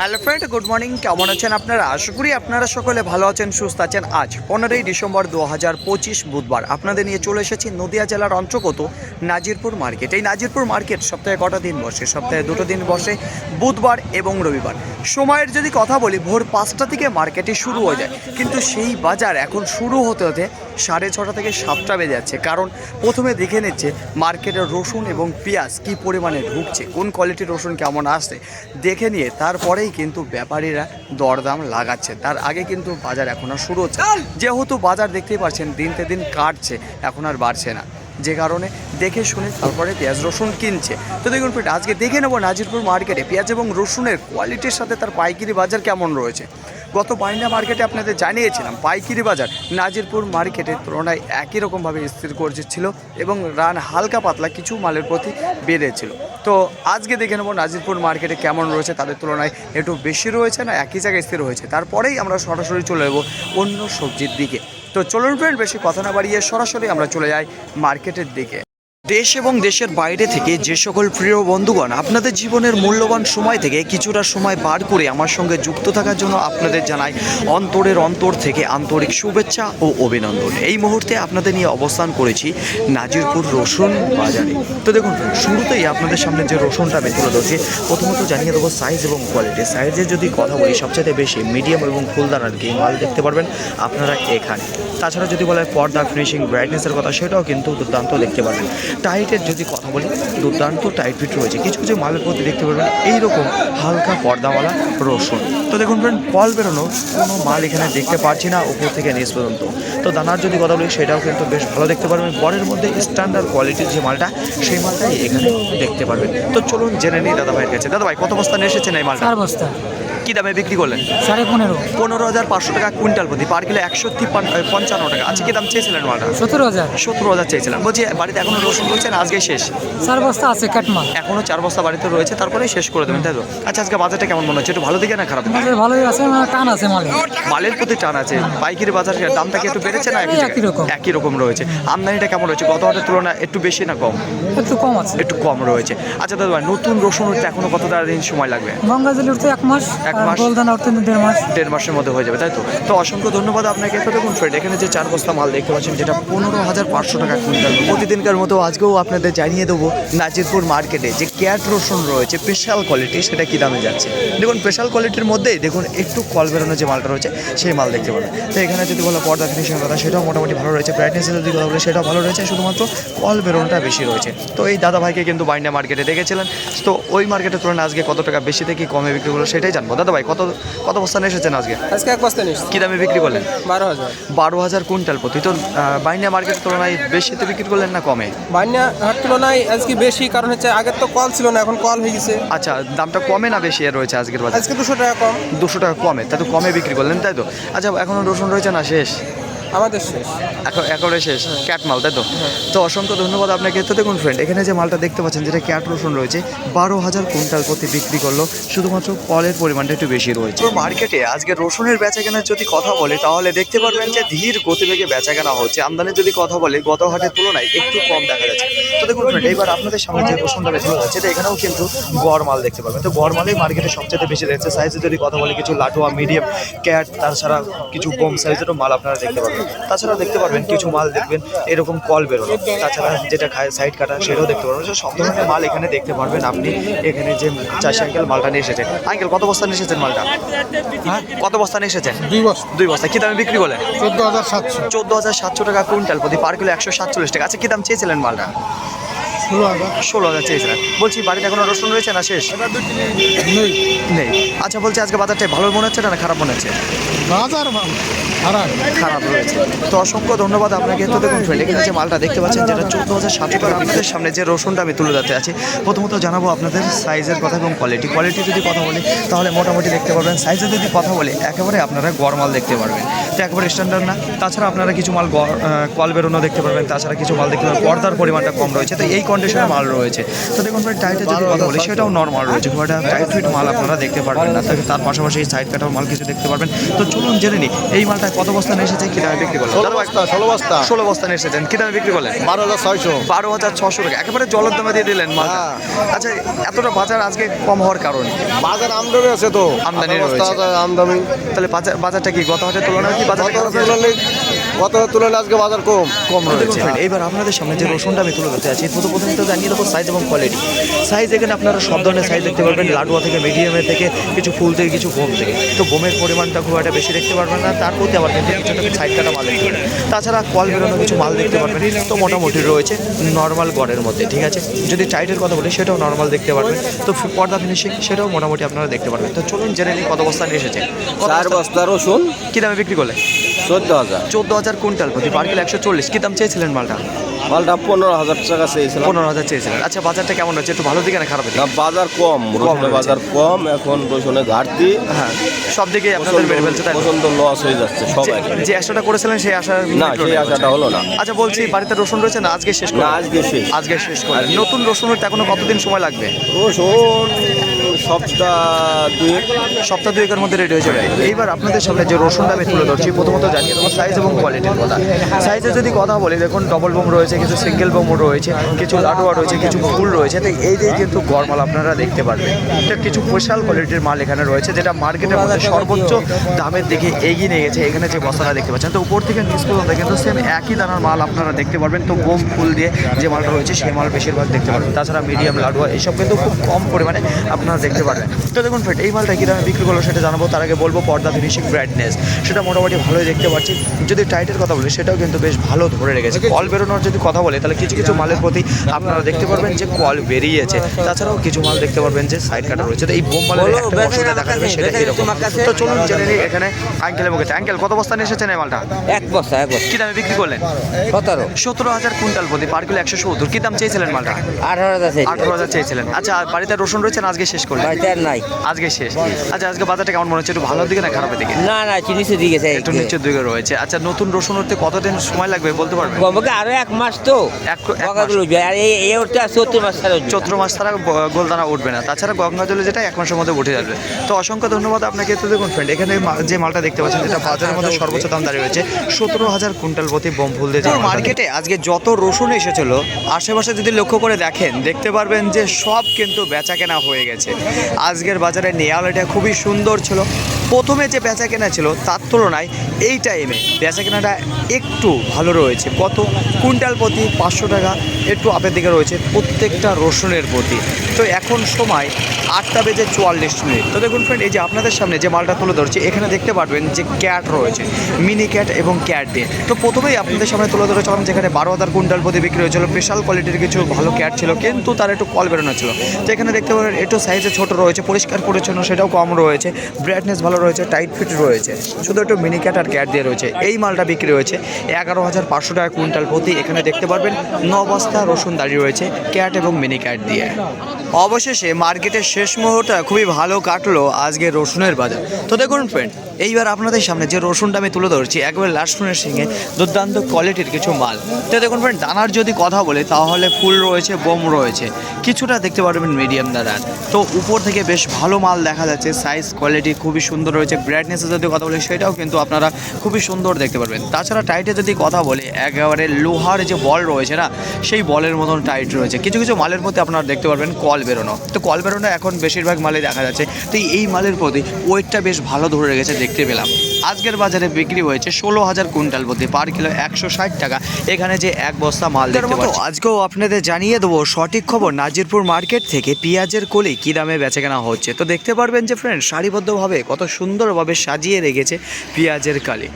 Hello friend, good morning. কেমন আছেন আপনারা? আশা করি আপনারা সকলে ভালো আছেন, সুস্থ আছেন। আজ পনেরোই ডিসেম্বর দু হাজার পঁচিশ বুধবার আপনাদের নিয়ে চলে এসেছি নদিয়া জেলার অন্তর্গত নাজিরপুর মার্কেট। এই নাজিরপুর মার্কেট সপ্তাহে কটা দিন বসে? সপ্তাহে দুটো দিন বসে, বুধবার এবং রবিবার। সময়ের যদি কথা বলি, ভোর পাঁচটা থেকে মার্কেটে শুরু হয়ে যায়। কিন্তু সেই বাজার এখন শুরু হতে হতে সাড়ে ছটা থেকে সাতটা বেজে যাচ্ছে। কারণ প্রথমে দেখে নিচ্ছে মার্কেটের রসুন এবং পেঁয়াজ কী পরিমাণে ঢুকছে, কোন কোয়ালিটির রসুন কেমন আসছে। দেখে নিয়ে তারপরেই কিন্তু ব্যাপারীরা দরদাম লাগাচ্ছে। তার আগে কিন্তু বাজার এখন আর শুরু হচ্ছে যেহেতু বাজার দেখতেই পাচ্ছেন দিনকে দিন কাটছে, এখন আর বাড়ছে না। যে কারণে দেখে শুনে তারপরে পেঁয়াজ রসুন কিনছে। তো দেখুন ফ্রেন্ড, আজকে দেখে নেব নাজিরপুর মার্কেটে পেঁয়াজ এবং রসুনের কোয়ালিটির সাথে তার পাইকারি বাজার কেমন রয়েছে। গত বাইনা মার্কেটে আপনাদের জানিয়েছিলাম, পাইকারি বাজার নাজিরপুর মার্কেটের তুলনায় একই রকমভাবে স্থির করছিল এবং রান হালকা পাতলা কিছু মালের প্রতি বেড়েছিল। তো আজকে দেখে নেব নাজিরপুর মার্কেটে কেমন রয়েছে, তাদের তুলনায় একটু বেশি রয়েছে না একই জায়গায় স্থির হয়েছে? তারপরেই আমরা সরাসরি চলে যাব অন্য সবজির দিকে। তো চলুন ফ্রেন্ড বেশি কথা না বাড়িয়ে সরাসরি আমরা চলে যাই মার্কেটের দিকে। দেশ এবং দেশের বাইরে থেকে যে সকল প্রিয় বন্ধুগণ আপনাদের জীবনের মূল্যবান সময় থেকে কিছুটা সময় বার করে আমার সঙ্গে যুক্ত থাকার জন্য আপনাদের জানাই অন্তরের অন্তর থেকে আন্তরিক শুভেচ্ছা ও অভিনন্দন। এই মুহূর্তে আপনাদের নিয়ে অবস্থান করেছি নাজিরপুর রসুন বাজারে। তো দেখুন, শুরুতেই আপনাদের সামনে যে রসুনটা আমি তুলে প্রথমত জানিয়ে দেবো সাইজ এবং কোয়ালিটি সাইজের যদি কথা বলি সবচেয়ে বেশি মিডিয়াম এবং ফুলদানার কি মাল দেখতে পারবেন আপনারা এখানে। তাছাড়া যদি বলে পর্দা ফিনিশিং ব্রাইটনেসের কথা, সেটাও কিন্তু দুর্দান্ত দেখতে পারবেন। টাইটের যদি কথা বলি, দুর্দান্ত টাইট ফিট রয়েছে। কিছু কিছু মালের প্রতি দেখতে পারবেন, এইরকম হালকা পর্দাওয়ালা রসুন। তো দেখুন ফ্রেন্ড ফল বেরোনো, কোনো মাল এখানে দেখতে পাচ্ছি না, উপর থেকে নিচ পর্যন্ত। তো দানার যদি কথা বলি, সেটাও কিন্তু বেশ ভালো দেখতে পারবেন। বরের মধ্যে স্ট্যান্ডার্ড কোয়ালিটির যে মালটা, সেই মালটাই এখানে দেখতে পারবেন। তো চলুন জেনে নিই দাদা ভাইয়ের কাছে। দাদা ভাই কত বস্তা নিয়ে এসেছেন এই মালটা? বস্তা। কি দামে বিক্রি করলেন? সাড়ে পনেরো। পনেরো হাজার পাঁচশো টাকা কুইন্টাল প্রতি পার কিলো একশো পঞ্চান্ন টাকা। আজকে কি দাম চেয়েছিলেন মালটা সতেরো হাজার। সতেরো হাজার চেয়েছিলাম। বলছি বাড়িতে এখনও রসুন রয়েছে না আজকে শেষ? চার বস্তা আছে কাটমাল। এখনও চার বস্তা বাড়িতে রয়েছে তারপরে শেষ করে দেবেন তাই তো? আচ্ছা আজকে বাজারটা কেমন মনে হচ্ছে? একটু ভালো দিকে না খারাপ ভালোই আছে টান আছে মালে। মালের প্রতি টান আছে। পাইকারি বাজার দামটা কি একটু বেড়েছে না একই রকম। একই রকম রয়েছে। আমদানিটা কেমন রয়েছে? গত হাটের তুলনায় একটু বেশি না কম? একটু কম আছে। একটু কম রয়েছে। আচ্ছা দাদা নতুন রসুন উঠতে এখনও কত দিন সময় লাগবে? গঙ্গাজলি উঠতে এক মাস। এক আর মাস। গোলদানা উঠতে দেড় মাস। দেড় মাসের মধ্যে হয়ে যাবে তাই তো? তো অসংখ্য ধন্যবাদ আপনাকে। দেখুন ফ্রেন্ড এখানে যে চার বস্তা মাল দেখতে পাচ্ছেন যেটা পনেরো হাজার পাঁচশো টাকা কুইন্টাল। প্রতিদিনকার মতো আজকেও আপনাদের জানিয়ে দেবো নাজিরপুর মার্কেটে যে ক্যাট রসুন রয়েছে স্পেশাল কোয়ালিটি সেটা কী দামে যাচ্ছে। দেখুন স্পেশাল কোয়ালিটির মধ্যেই দেখুন একটু কল বেরোনো যে মালটা রয়েছে সেই মাল দেখতে পাবেন। তো এখানে যদি বলো পর্দা ফিনিশিংয়ের কথা সেটাও মোটামুটি ভালো রয়েছে। ব্রাইটনেসের যদি কথা বলে সেটাও ভালো রয়েছে শুধুমাত্র কল বেরোনোটা বেশি রয়েছে। তো এই দাদা ভাইকে কিন্তু বাইন্ডা মার্কেটে দেখেছিলেন। তো ওই মার্কেটের তুলনায় আজকে কত টাকা বেশি থেকে কমে বিক্রি করল সেটাই জানব। দাদা ভাই কত কত বস্তা নিয়ে এসেছেন আজকে? আজকে এক বস্তা নিয়ে কী দামে বিক্রি করলেন? বারো হাজার। বারো হাজার কুইন্টাল প্রতি। তো বাইনা মার্কেটের তুলনায় বেশিতে বিক্রি করলেন না কমে? বাইনা হাট তুলনায় আজকে বেশি কারণ হচ্ছে আগের তো কল ছিল না এখন কল হয়ে গেছে। আচ্ছা দামটা কমে না বেশি রয়েছে আজকের বাজার? আজকে দুশো টাকা কম। দুশো টাকা কমে তাই তো কমে বিক্রি করলেন তাই তো? আচ্ছা এখনও রসুন রয়েছে না শেষ? আমাদের শেষ। এখন একেবারে শেষ ক্যাট মাল তাই তো? তো অসংখ্য ধন্যবাদ আপনাকে। তো দেখুন ফ্রেন্ড এখানে যে মালটা দেখতে পাচ্ছেন যেটা ক্যাট রসুন রয়েছে বারো হাজার কুইন্টাল প্রতি বিক্রি করল শুধুমাত্র ফলের পরিমাণটা একটু বেশি রয়েছে। তো মার্কেটে আজকে রসুনের বেচা কেনার যদি কথা বলে তাহলে দেখতে পারবেন যে ধীর গতিবেগে বেচা কেনা হচ্ছে। আমদানির যদি কথা বলে গত হাটের তুলনায় একটু কম দেখা যাচ্ছে। তো দেখুন ফ্রেন্ড এইবার আপনাদের সামনে যে রসুনটা বেশি যাচ্ছে তো এখানেও কিন্তু গড় মাল দেখতে পাবেন তো গড় মালেই মার্কেটে সবচেয়ে বেশি দেখছে। সাইজে যদি কথা বলে কিছু লাটুয়া মিডিয়াম ক্যাট তাছাড়া কিছু কম সাইজেরও মাল আপনারা দেখতে পাবেন। তাছাড়া দেখতে পারবেন কিছু মাল দেখবেন এরকম কল বেরোনো। তাছাড়া যেটা খায় সাইড কাটা সেটাও দেখতে পারবেন। সব ধরনের মাল এখানে দেখতে পারবেন আপনি। এখানে যে চাষি আঙ্কেল মালটা নিয়ে এসেছেন। আঙ্কেল কত বস্তা নিয়ে এসেছেন মালটা? হ্যাঁ? কত বস্তা নিয়ে এসেছেন? দুই বস্তা। দুই বস্তা। কী দামে বিক্রি করলেন চোদ্দ হাজার সাতশো। চোদ্দ হাজার সাতশো টাকা কুইন্টাল। প্রতি পার কিলো একশো সাতচল্লিশ টাকা। আচ্ছা কী দাম চেয়েছিলেন মালটা? ষোলো হাজার। ষোলো হাজার চেয়েছিলেন। বলছি বাড়িতে এখনও রসুন রয়েছে না শেষ? নেই। নেই। আচ্ছা বলছি আজকে বাজারটা ভালো মনে হচ্ছে না খারাপ মনে হচ্ছে? বাজার খারাপ। খারাপ রয়েছে। তো অসংখ্য ধন্যবাদ আপনাকে। তো দেখুন ফ্রেন্ড এখানে যে মালটা দেখতে পাচ্ছেন যেটা চোদ্দ হাজার সাতশো টাকা আপনাদের সামনে যে রসুনটা আমি তুলে ধরতে আছি প্রথমত জানাব আপনাদের সাইজের কথা এবং কোয়ালিটি কোয়ালিটি যদি কথা বলি তাহলে মোটামুটি দেখতে পারবেন। সাইজে যদি কথা বলি একেবারে আপনারা গড় মাল দেখতে পারবেন। তো একেবারে স্ট্যান্ডার্ড না। তাছাড়া আপনারা কিছু মাল গড়, কল বেরোনো দেখতে পারবেন। তাছাড়া কিছু মাল দেখতে পারবেন পর্দার পরিমাণটা কম রয়েছে। তো এই কন্ডিশনের মাল রয়েছে। তো দেখুন ভাই টাইটের যদি কথা বলি সেটাও নর্মাল রয়েছে। খুব একটা টাইট ফিট মাল আপনারা দেখতে পারবেন না। তার পাশাপাশি সাইড কাটার মাল কিছু দেখতে পারবেন। তো চলুন জেনে নিই এই মালটা কত বস্তানে এসেছে কি দামে বিক্রি করলেন? ষোলো বস্তা ষোলো বস্তা। ষোলো বস্তানে এসেছেন কি দামে বিক্রি করলেন? বারো হাজার ছয়শো। বারো হাজার ছশো টাকা। একেবারে জলের দামে দিয়ে দিলেন মালটা। আচ্ছা এতটা বাজার আজকে কম হওয়ার কারণ? বাজার আমদানি আছে তো। আমদানি বস্তা আমদানি। তাহলে বাজার বাজারটা কি গত হাটের তুলনায় কি বাজার গত তুলনায় আজকে বাজার কম। কম রয়েছে। এইবার আপনাদের সামনে যে রসুনটা আমি তুলে ধরতে আছি প্রথম প্রথম তো জানিয়ে দেবো সাইজ এবং কোয়ালিটি সাইজ এখানে আপনারা সব ধরনের সাইজ দেখতে পারবেন লাডুয়া থেকে মিডিয়ামের থেকে কিছু ফুল থেকে কিছু বোম থেকে। তো বোমের পরিমাণটা খুব একটা বেশি দেখতে পারবেন না তার মধ্যে আবার কিন্তু কিছুটা সাইড কাটা মাল দেখতে পারবেন তাছাড়া কল বেরোনো কিছু মাল দেখতে পারবেন তো মোটামুটি রয়েছে নর্মাল গড়ের মধ্যে ঠিক আছে? যদি টাইটের কথা বলি সেটাও নর্মাল দেখতে পারবেন। তো পর্দা ফিনিশিং সেটাও মোটামুটি আপনারা দেখতে পারবেন। তো চলুন জেনে নিই কত বস্তা নিয়ে এসেছে? চার বস্তা- বস্তা রসুন। কি দামে বিক্রি করলে চোদ্দ হাজার। চোদ্দ হাজার কুইন্টাল প্রতি পার কিলো একশো চল্লিশ। কি দাম চেয়েছিলেন মালটা? মালটা পনেরো হাজার টাকা চেয়েছিলাম। পনেরো হাজার চেয়েছিলেন। আচ্ছা বাজারটা কেমন হচ্ছে একটু ভালো দিকে না খারাপ দিকে? বাজার কম রসুনের বাজার কম এখন রসুনের ঘাটতি। হ্যাঁ সব দিকে আপনাদের মেরে ফেলছে তাই? পছন্দ লস হয়ে যাচ্ছে সবাই যে- আশাটা করেছিলেন সেই আশার না সেই আশাটা হলো না। আচ্ছা বলছি বাড়িতে রসুন রয়েছে না? আজকে শেষ না আজকে শেষ। আজকে শেষ করলেন নতুন রসুন হতে এখনও কতদিন সময় লাগবে? রসুন সপ্তাহ দুই সপ্তাহ দুয়েকের মধ্যে রেডি হয়ে যাবে। এইবার আপনাদের সামনে যে রসুনটা আমি তুলে ধরছি, প্রথমত জানিয়ে দেবো সাইজ এবং কোয়ালিটির কথা। সাইজে যদি কথা বলি, দেখুন ডবল বোম রয়েছে, কিছু সিঙ্গেল বোম রয়েছে, কিছু লাডুয়া রয়েছে, কিছু ফুল রয়েছে, তো এই দিয়ে কিন্তু গরমাল আপনারা দেখতে পারবেন। এটা কিছু স্পেশাল কোয়ালিটির মাল এখানে রয়েছে, যেটা মার্কেটের মধ্যে সর্বোচ্চ দামের দিকে এগিয়ে নিয়ে গেছে, এখানে যে বস্তাটা দেখতে পাচ্ছেন, তো উপর থেকে নিচ পর্যন্ত কিন্তু সেম একই দানার মাল আপনারা দেখতে পারবেন। তো বোম ফুল দিয়ে যে মালটা রয়েছে সেই মাল বেশিরভাগ দেখতে পারবেন। তাছাড়া মিডিয়াম লাডুয়া এইসব কিন্তু খুব কম পরিমাণে আপনারা দেখতে পারবেন তো দেখুন ফ্রেন্ড এই মালটা কী দামে বিক্রি করল সেটা জানাব। তার আগে বলব পর্দা ফিনিশিং ব্রাইটনেস সেটা মোটামুটি ভালোই দেখতে পাচ্ছি। যদি টাইটের কথা বলি সেটাও কিন্তু বেশ ভালো ধরে রেখেছে। কল বেরোনোর যদি কথা বলে তাহলে কিছু কিছু মালের প্রতি আপনারা দেখতে পারবেন যে কল বেরিয়েছে। তাছাড়াও কিছু মাল দেখতে পারবেন যে সাইড কাটা রয়েছে। তো এই বোম মালের একটা অসুবিধা দেখা যাবে সেটা এরকম তো চলুন জেনে নিই এখানে আঙ্কেলের মুখে। আঙ্কেল কত বস্তা নিয়ে এসেছেন এই মালটা? এক বস্তা এক বস্তা। কী দামে বিক্রি করলেন? সতেরো। সতেরো হাজার কুইন্টাল প্রতি পার কিলো একশো সত্তর। কী দাম চেয়েছিলেন মালটা? আঠারো আছে আঠারো হাজার চেয়েছিলেন। আচ্ছা আর বাড়িতে রসুন রয়েছেন আজকে শেষ করলেন আর নাই। আজকে শেষ। আচ্ছা আজকে বাজারটা কেমন মনে হচ্ছে? একটু ভালোর দিকে না খারাপের দিকে? না না চিনিসে দিয়ে গেছে একটু নিচের দিকে রয়েছে। আচ্ছা নতুন রসুন উঠতে কতদিন সময় লাগবে বলতে পারবেন? কমপক্ষে আরও এক মাস তো। এক-। বকাগুলো আর এই এই উঠতে আর সত্তর মাস ছাড়া উঠবে না। চৈত্র মাস ছাড়া গোলদানা উঠবে না। তাছাড়া গঙ্গা জলে যেটা এক মাসের মধ্যে উঠে যাবে। তো অসংখ্য ধন্যবাদ আপনাকে। তো দেখুন ফ্রেন্ড এখানে মা- যে মালটা দেখতে পাচ্ছেন যেটা বাজারের মধ্যে সর্বোচ্চ দাম দাঁড়িয়ে রয়েছে সতেরো হাজার কুইন্টাল প্রতি বোম ফুল দিয়ে মার্কেটে আজকে যত রসুন এসেছিল আশেপাশে যদি লক্ষ্য করে দেখেন দেখতে পারবেন যে সব কিন্তু বেচা কেনা হয়ে গেছে। আজকের বাজারে নেয়ালটা খুবই সুন্দর ছিল। প্রথমে যে বেচা কেনা ছিল, তার তুলনায় এই টাইমে বেচা কেনাটা একটু ভালো রয়েছে। কত? কুইন্টাল প্রতি পাঁচশো টাকা একটু আপের দিকে রয়েছে, প্রত্যেকটা রসুনের প্রতি। তো এখন সময় আটটা বেজে চুয়াল্লিশ মিনিট। তো দেখুন ফ্রেন্ড এই যে আপনাদের সামনে যে মালটা তুলে ধরছি, এখানে দেখতে পারবেন যে ক্যাট রয়েছে মিনি ক্যাট এবং ক্যাট দিয়ে। তো প্রথমেই আপনাদের সামনে তুলে ধরেছিলাম যেখানে বারো হাজার কুইন্টাল প্রতি বিক্রি হয়েছিল। স্পেশাল কোয়ালিটির কিছু ভালো ক্যাট ছিল, কিন্তু তার একটু কল বেরোনো ছিল। তো এখানে দেখতে পারেন, একটু সাইজে ছোট রয়েছে, পরিষ্কার পরিচ্ছন্ন, সেটাও কম রয়েছে। ব্রাইটনেস ভালো রয়েছে টাইট ফিট রয়েছে। শুধু একটু মিনি ক্যাট আর ক্যাট দিয়ে রয়েছে। এই মালটা বিক্রি হয়েছে এগারো হাজার পাঁচশো টাকা কুইন্টাল প্রতি। এখানে দেখতে পারবেন ন বস্তা রসুন দাঁড়িয়ে রয়েছে ক্যাট এবং মিনি ক্যাট দিয়ে। অবশেষে মার্কেটের শেষ মুহূর্তে খুবই ভালো কাটলো আজকে রসুনের বাজার। তো দেখুন ফ্রেন্ড এইবার আপনাদের সামনে যে রসুনটা আমি তুলে ধরছি, একবার লাস্ট ফিনিশিংয়ে দুর্দান্ত কোয়ালিটির কিছু মাল। তো দেখুন ফ্রেন্ড দানার যদি কথা বলে, তাহলে ফুল রয়েছে, বোম রয়েছে। কিছুটা দেখতে পারবেন মিডিয়াম দানার। তো উপর থেকে বেশ ভালো মাল দেখা যাচ্ছে সাইজ কোয়ালিটি খুবই সুন্দর রয়েছে ব্রাইটনেসে যদি কথা বলি সেটাও কিন্তু আপনারা খুবই সুন্দর দেখতে পারবেন। তাছাড়া টাইটে যদি কথা বলি একেবারে লোহার যে বল রয়েছে না সেই বলের মতন টাইট রয়েছে। কিছু কিছু মালের মধ্যে আপনারা দেখতে পারবেন কল বেরোনো। তো কল বেরোনো এখন বেশিরভাগ মালে দেখা যাচ্ছে। তো এই মালের প্রতি ওয়েটটা বেশ ভালো ধরে রেখেছে দেখতে পেলাম। আজকের বাজারে বিক্রি হয়েছে ষোলো হাজার কুইন্টাল প্রতি পার কিলো একশো ষাট টাকা। এখানে যে এক বস্তা মাল দেখতে পাচ্ছি। আজকেও আপনাদের জানিয়ে দেবো সঠিক খবর নাজিরপুর মার্কেট থেকে পেঁয়াজের কলি কী দামে বেচে কেনা হচ্ছে। তো দেখতে পারবেন যে ফ্রেন্ড সারিবদ্ধভাবে কত সুন্দরভাবে সাজিয়ে রেখেছে পেঁয়াজের কালি।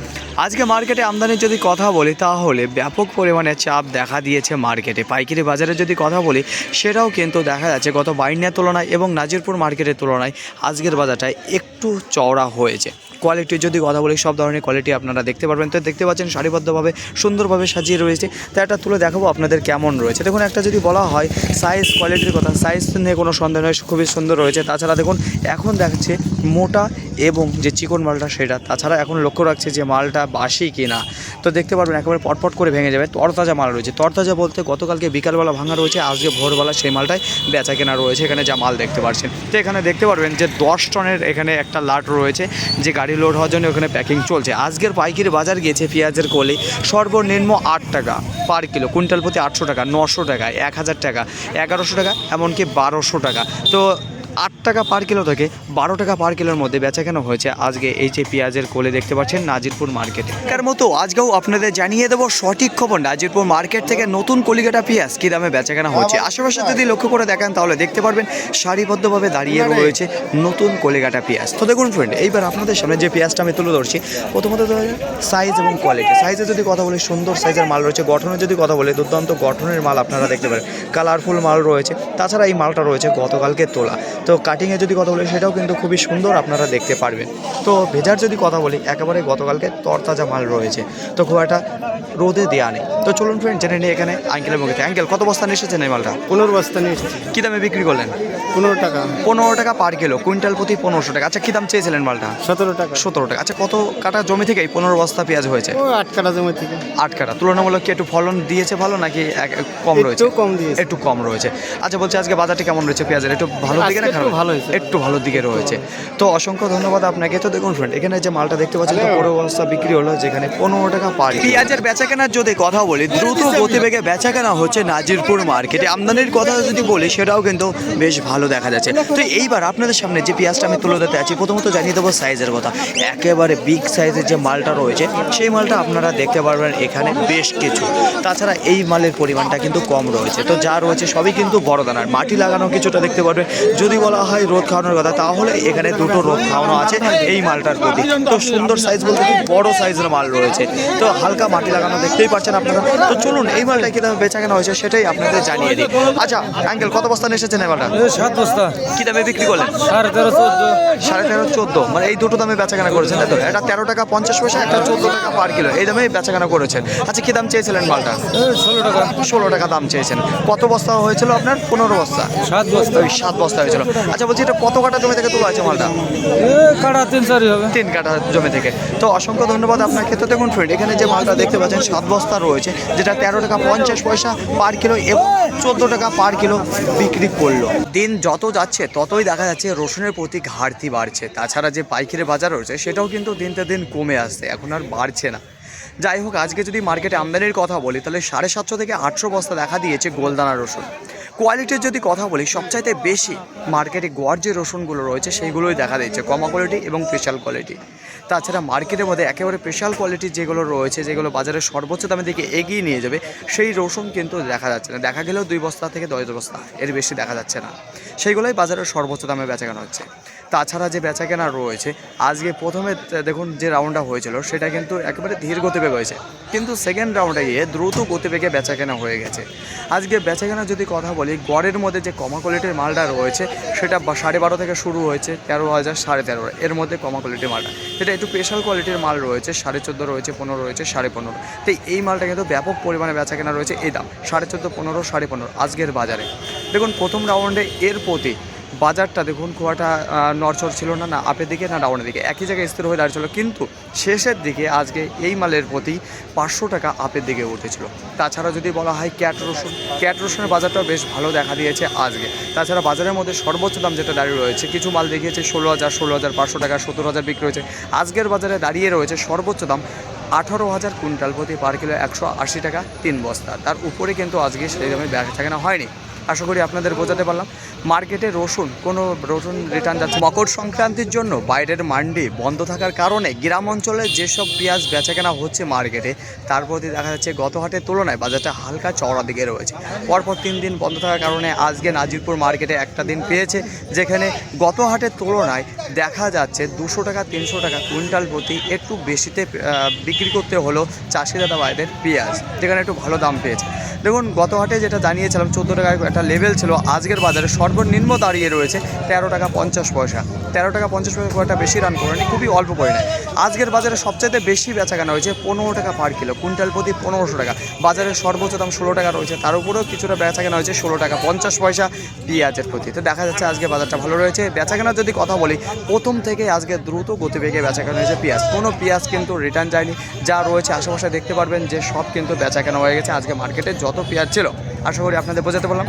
আজকে মার্কেটে আমদানির যদি কথা বলি, তাহলে ব্যাপক পরিমাণে চাপ দেখা দিয়েছে মার্কেটে। পাইকারি বাজারে যদি কথা বলি, সেটাও কিন্তু দেখা যাচ্ছে গত বাইনের তুলনায় এবং নাজিরপুর মার্কেটের তুলনায় আজকের বাজারটা একটু চওড়া হয়েছে। কোয়ালিটির যদি কথা বলি, সব ধরনের কোয়ালিটি আপনারা দেখতে পারবেন। তো দেখতে পাচ্ছেন, সারিবদ্ধভাবে, সুন্দরভাবে সাজিয়ে রয়েছে। তো একটা তুলে দেখাবো আপনাদের কেমন রয়েছে। দেখুন, একটা যদি বলা হয় সাইজ কোয়ালিটির কথা সাইজ নিয়ে কোনো সন্দেহ নয় খুবই সুন্দর রয়েছে। তাছাড়া দেখুন, এখন দেখাচ্ছে মোটা এবং যে চিকন মালটা সেটা, তাছাড়া এখন লক্ষ্য রাখছে যে মালটা বাসি কিনা। তো দেখতে পারবেন, একেবারে পটপট করে ভেঙে যাবে, তরতাজা মাল রয়েছে। তরতাজা বলতে গতকালকে বিকালবেলা ভাঙা রয়েছে, আজকে ভোরবেলা সেই মালটাই বেচা কেনা রয়েছে, এখানে যা মাল দেখতে পাচ্ছেন। তো এখানে দেখতে পারবেন যে দশ টনের এখানে একটা লাট রয়েছে, যে গাড়ি লোড হওয়ার জন্য ওখানে প্যাকিং চলছে। আজকের পাইকারি বাজার গিয়েছে পেঁয়াজের কোলে। সর্বনিম্ন আট টাকা পার কিলো কুইন্টাল প্রতি আটশো টাকা, নশো টাকা এক হাজার টাকা, এগারোশো টাকা, এমনকি বারোশো টাকা। তো আট টাকা পার কিলো থেকে বারো টাকা পার কিলোর মধ্যে বেচা কেন হয়েছে আজকে এই যে পেঁয়াজের কোলে দেখতে পাচ্ছেন নাজিরপুর মার্কেটে। তার মতো আজকেও আপনাদের জানিয়ে দেবো সঠিক খবর নাজিরপুর মার্কেট থেকে নতুন কলিকাটা পেঁয়াজ কী দামে বেচা কেনা হচ্ছে আশেপাশে যদি লক্ষ্য করে দেখেন তাহলে দেখতে পারবেন সারিবদ্ধভাবে দাঁড়িয়ে রয়েছে নতুন কলিকাটা পেঁয়াজ। তো দেখুন ফ্রেন্ড এইবার আপনাদের সামনে যে পেঁয়াজটা আমি তুলে ধরছি প্রথমত সাইজ এবং কোয়ালিটি সাইজে যদি কথা বলি সুন্দর সাইজের মাল রয়েছে। গঠনের যদি কথা বলি দুর্দান্ত গঠনের মাল আপনারা দেখতে পারেন। কালারফুল মাল রয়েছে। তাছাড়া এই মালটা রয়েছে গতকালকে তোলা। তো কাটিংয়ে যদি কথা বলি সেটাও কিন্তু খুবই সুন্দর আপনারা দেখতে পারবেন। তো ভেজার যদি কথা বলি একেবারে গতকালকে তরতাজা মাল রয়েছে। তো খুব একটা রোদে দেওয়া নেই। তো চলুন ফ্রেন্ড জেনে নিই এখানে আঙ্কেলের মুখে। আঙ্কেল কত বস্তা নিয়ে এসেছেন এই মালটা? পনেরো বস্তা নিয়ে এসেছি। কী দামে বিক্রি করলেন? পনেরো টাকা। পনেরো টাকা পার কিলো কুইন্টাল প্রতি পনেরোশো টাকা। আচ্ছা কী দাম চেয়েছিলেন মালটা? সতেরো টাকা। সতেরো টাকা। আচ্ছা কত কাটা জমি থেকে এই পনেরো বস্তা পেঁয়াজ হয়েছে? আট কাটা জমি থেকে। আট কাটা। তুলনামূলক কি একটু ফলন দিয়েছে ভালো নাকি কম রয়েছে? একটু কম দিয়েছে। একটু কম রয়েছে। আচ্ছা বলছি আজকে বাজারটি কেমন রয়েছে পেঁয়াজের? একটু ভালো দিকে না একটু ভালো হয়েছে। একটু ভালো দিকে রয়েছে। তো অসংখ্য ধন্যবাদ আপনাকে। তো দেখুন ফ্রেন্ড এখানে যে মালটা দেখতে পাচ্ছেন তো পুরো বস্তা বিক্রি হলো যেখানে পনেরো টাকা পার পেঁয়াজের বেচা কেনার যদি কথা বলি দ্রুত গতিবেগে বেচা কেনা হচ্ছে নাজিরপুর মার্কেটে। আমদানির কথা যদি বলি সেটাও কিন্তু বেশ ভালো দেখা যাচ্ছে। তো এইবার আপনাদের সামনে যে পেঁয়াজটা আমি তুলে দিতে আছি প্রথমত জানিয়ে দেবো সাইজের কথা। একেবারে বিগ সাইজের যে মালটা রয়েছে সেই মালটা আপনারা দেখতে পারবেন এখানে বেশ কিছু। তাছাড়া এই মালের পরিমাণটা কিন্তু কম রয়েছে। তো যা রয়েছে সবই কিন্তু বড় দানার। মাটি লাগানো কিছুটা দেখতে পারবেন। যদি বলা হয় রোদ খাওয়ানোর কথা তাহলে এখানে দুটো রোদ খাওয়ানো আছে এই মালটার প্রতি তো সুন্দর সাইজ বলতে খুব বড় সাইজের মাল রয়েছে। তো হালকা মাটি লাগানো দেখতেই পাচ্ছেন আপনারা। তো চলুন এই মালটা কি দামে বেচা কেনা হয়েছে সেটাই আপনাদের জানিয়ে দিই। আচ্ছা আঙ্কেল কত বস্তা নিয়ে এসেছেন এই মালটা? সাত বস্তা। কি দামে বিক্রি করলেন? সাড়ে তেরো চোদ্দ। সাড়ে তেরো চোদ্দ। মানে এই দুটো দামে বেচা কেনা করেছেন তাই তো এটা তেরো টাকা পঞ্চাশ পয়সা একটা চোদ্দ টাকা পার কিলো এই দামে বেচা কেনা করেছেন। আচ্ছা কি দাম চেয়েছিলেন মালটা? ষোলো টাকা। ষোলো টাকা দাম চেয়েছেন। কত বস্তা হয়েছিল আপনার? পনেরো বস্তা। সাত বস্তা। ওই সাত বস্তা হয়েছিল। আচ্ছা বলছি এটা কত কাটা জমি থেকে তোলা আছে মালটা? কাটা তিন চারি হবে। তিন কাটা জমি থেকে। তো অসংখ্য ধন্যবাদ আপনার ক্ষেত্রে। দেখুন ফ্রেন্ড এখানে যে মালটা দেখতে পাচ্ছেন সাত বস্তা রয়েছে যেটা তেরো টাকা পঞ্চাশ পয়সা পার কিলো এবং চোদ্দ টাকা পার কিলো বিক্রি করল। দিন যত যাচ্ছে ততই দেখা যাচ্ছে রসুনের প্রতি ঘাটতি বাড়ছে। তাছাড়া যে পাইকারি বাজার রয়েছে সেটাও কিন্তু দিনকে দিন কমে আসছে এখন আর বাড়ছে না। যাই হোক আজকে যদি মার্কেটে আমদানির কথা বলি তাহলে সাড়ে সাতশো থেকে আটশো বস্তা দেখা দিয়েছে গোলদানা রসুন। কোয়ালিটির যদি কথা বলি, সবচাইতে বেশি মার্কেটে গোয়ার যে রসুনগুলো রয়েছে, সেইগুলোই দেখা দিচ্ছে, কমা কোয়ালিটি এবং স্পেশাল কোয়ালিটি তাছাড়া মার্কেটের মধ্যে একেবারে স্পেশাল কোয়ালিটির যেগুলো রয়েছে, যেগুলো বাজারে সর্বোচ্চ দামের দিকে এগিয়ে নিয়ে যাবে, সেই রসুন কিন্তু দেখা যাচ্ছে না। দেখা গেলেও দুই বস্তা থেকে দশ বস্তা, এর বেশি দেখা যাচ্ছে না। সেইগুলোই বাজারের সর্বোচ্চ দামে বেচাকেনা হচ্ছে। তাছাড়া যে বেচাকেনা রয়েছে, আজকে প্রথমে দেখুন যে রাউন্ডটা হয়েছিল, সেটা কিন্তু একেবারে ধীর গতিবেগ হয়েছে। কিন্তু সেকেন্ড রাউন্ডে গিয়ে দ্রুত গতিবেগে বেচাকেনা হয়ে গেছে। আজকে বেচাকেনা যদি কথা বলি, গড়ের মধ্যে যে কমা কোয়ালিটির মালটা রয়েছে, সেটা সাড়ে বারো থেকে শুরু হয়েছে, তেরো হাজার, সাড়ে তেরো, এর মধ্যে কমা কোয়ালিটির মালটা। সেটা একটু স্পেশাল কোয়ালিটির মাল রয়েছে, সাড়ে চোদ্দ রয়েছে, পনেরো রয়েছে, সাড়ে পনেরো। তো এই মালটা কিন্তু ব্যাপক পরিমাণে বেচাকেনা রয়েছে, এই দাম, সাড়ে চোদ্দ, পনেরো, সাড়ে পনেরো, আজকের বাজারে। দেখুন, প্রথম রাউন্ডে এর প্রতি বাজারটা দেখুন খুব একটা নড়চড় ছিল না না আপের দিকে, না ডাউনের দিকে। একই জায়গায় স্থির হয়ে দাঁড়িয়েছিল কিন্তু শেষের দিকে আজকে এই মালের প্রতি পাঁচশো টাকা আপের দিকে উঠেছিল। তাছাড়া যদি বলা হয় ক্যাট রসুন, ক্যাট রসুনের বাজারটাও বেশ ভালো দেখা দিয়েছে আজকে। তাছাড়া বাজারের মধ্যে সর্বোচ্চ দাম যেটা দাঁড়িয়ে রয়েছে, কিছু মাল দেখিয়েছে ষোলো হাজার ষোলো হাজার পাঁচশো টাকা, সত্তর হাজার বিক্রি হয়েছে। আজকের বাজারে দাঁড়িয়ে রয়েছে সর্বোচ্চ দাম আঠারো হাজার কুইন্টাল প্রতি পার কিলো একশো আশি টাকা, তিন বস্তা। তার উপরে কিন্তু আজকে সেই দামে বেচা কেনা হয়নি। আশা করি আপনাদের বোঝাতে পারলাম। মার্কেটে রসুন, কোনো রসুন রিটার্ন যাচ্ছে মকর সংক্রান্তির জন্য বাইরের মান্ডি বন্ধ থাকার কারণে গ্রাম অঞ্চলে যেসব পেঁয়াজ বেচাকেনা হচ্ছে মার্কেটে, তার প্রতি দেখা যাচ্ছে গত হাটের তুলনায় বাজারটা হালকা চওড়া দিকে রয়েছে। পরপর তিন দিন বন্ধ থাকার কারণে আজকে নাজিরপুর মার্কেটে একটা দিন পেয়েছে, যেখানে গত হাটের তুলনায় দেখা যাচ্ছে দুশো টাকা, তিনশো টাকা কুইন্টাল প্রতি একটু বেশিতে বিক্রি করতে হলো চাষি দাদা ভাইদের পেঁয়াজ, যেখানে একটু ভালো দাম পেয়েছে। দেখুন গত হাটে যেটা জানিয়েছিলাম, চোদ্দ টাকায় একটা লেভেল ছিল। আজকের বাজারে সর্বনিম্ন দাঁড়িয়ে রয়েছে তেরো টাকা পঞ্চাশ পয়সা। তেরো টাকা পঞ্চাশ পয়সা খুব একটা বেশি রান করেনি, খুবই অল্প পরিমাণে। আজকের বাজারে সবচাইতে বেশি বেচা কেনা হয়েছে পনেরো টাকা পার কিলো কুইন্টাল প্রতি পনেরোশো টাকা। বাজারের সর্বোচ্চ দাম ষোলো টাকা রয়েছে, তার উপরেও কিছুটা বেচা কেনা হয়েছে ষোলো টাকা পঞ্চাশ পয়সা পেঁয়াজের প্রতি। তো দেখা যাচ্ছে আজকে বাজারটা ভালো রয়েছে। বেচা কেনার যদি কথা বলি, প্রথম থেকে আজকে দ্রুত গতিবেগে বেচা কেনা হয়েছে পেঁয়াজ। কোনো পেঁয়াজ কিন্তু রিটার্ন যায়নি। যা রয়েছে আশেপাশে দেখতে পারবেন যে সব কিন্তু বেচা কেনা হয়ে গেছে। আজকে মার্কেটে যত পেঁয়াজ ছিল, আশা করি আপনাদের বোঝাতে পারলাম।